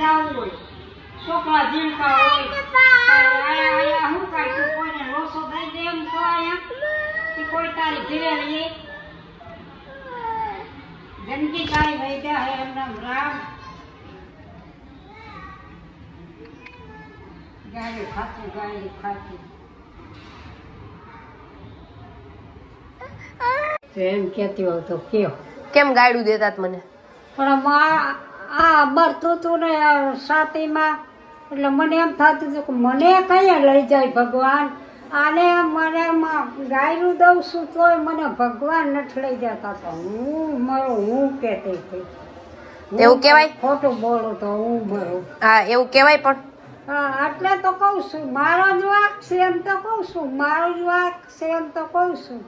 જવું હોય. છોકરા જીવતા હોય. આયા આયા હું કાંઈ તું કોઈને લોસો દઈ દે એમ તો આયા કે કોઈ તારી ઘીરે લઈએ જિંદગી કાંઈ લઈ દે હે એમના રામ ગાયું ખાતું ગાયું ખાતું. એમ કેતી હોય તો કયો. કેમ ગાડું દેતા તા મને? પણ માં આ મરતું હતું ને સાતીમાં છાતીમાં એટલે મને એમ થતું હતું કે મને કયા લઈ જાય ભગવાન? આને મને ગાયનું ગાયરું દઉં છું તોય મને ભગવાન નથી લઈ જતા. તો હું મારો હું કહેતી હતી એવું કહેવાય? ખોટું બોલું તો હું મારું. હા એવું કહેવાય પણ. એટલે તો કહું છું. મારો જ વાક છે એમ તો કહું છું. મારો જ વાક છે એમ તો કહું છું.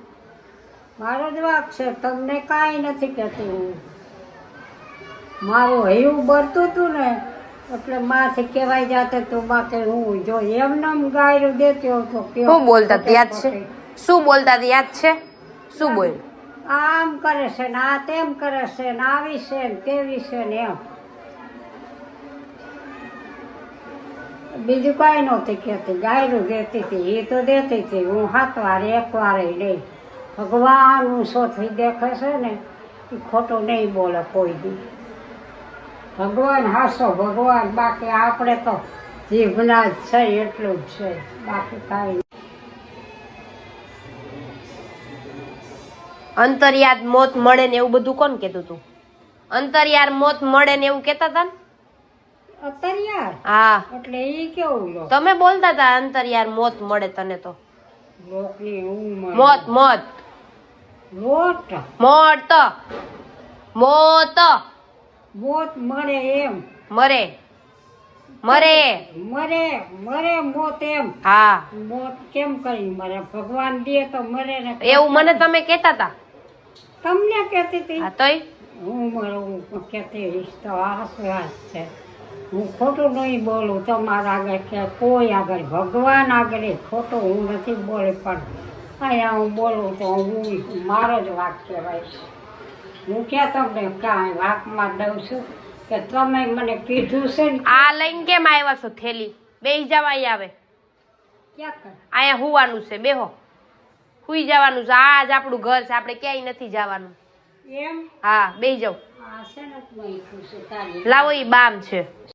મારો જ વાક છે. તમને કાંઈ નથી કહેતી હું. મારું હૈયું બરતું હતું ને એટલે માથે કહેવાય જાતે તો બાકી હું જો એમને એમ ગાયરું દેતો હતો શું બોલતા? યાદ છે? શું બોલતા? યાદ છે? શું બોલ? આમ કરે છે ને આ તેમ કરે છે ને આવી છે ને તેવી છે ને એમ. બીજું કાંઈ નહોતી કહેતી ગાયરું દેતી હતી એ તો દેતી હતી હું સાત વાર એક વાર નહીં. ભગવાન હું સોથી દેખે છે ને એ ખોટું નહીં બોલે કોઈ દી. ભગવાન હાસો ભગવાન બાકી આપણે તો જીભના જ છે એટલું જ છે. બાકી કાંઈ અંતરિયાત મોત મળે ને એવું બધું કોણ કેતું તું? અંતરિયાર મોત મળે ને એવું કેતા હતા અંતરિયાર? હા. એટલે એ કેવું તમે બોલતા હતા અંતરિયાર મોત મળે તને તો. મોત મોત. મોત મોત મોત. મોત મળે એમ. મરે. મરે. મરે મરે મોત એમ. હા. મોત કેમ કરી? મરે ભગવાન દે તો મરે ને એવું મને તમે કહેતા હતા તમને કહેતી હતી? હા તોય. હું મરું હું કહેતી રહીશ તો હાસ વાત છે. હું ખોટું નહીં બોલું. તમારા આગળ કે કોઈ આગળ ભગવાન આગળ ખોટું હું નથી બોલે પણ અહીંયા હું બોલું તો હું મારો જ વાક કહેવાય હું ક્યાં તમને કાંઈ વાકમાં દઉં છું કે તમે મને કીધું છે ને? આ લઈને કેમ આવ્યા છો થેલી? બે જવા આવે. ક્યાં કર? અહીંયા હોવાનું છે બેહો. સુઈ જવાનું છે. આ જ આપણું ઘર છે આપણે ક્યાંય નથી જવાનું. એમ? હા છે? તારી લાવો એ બામ છે.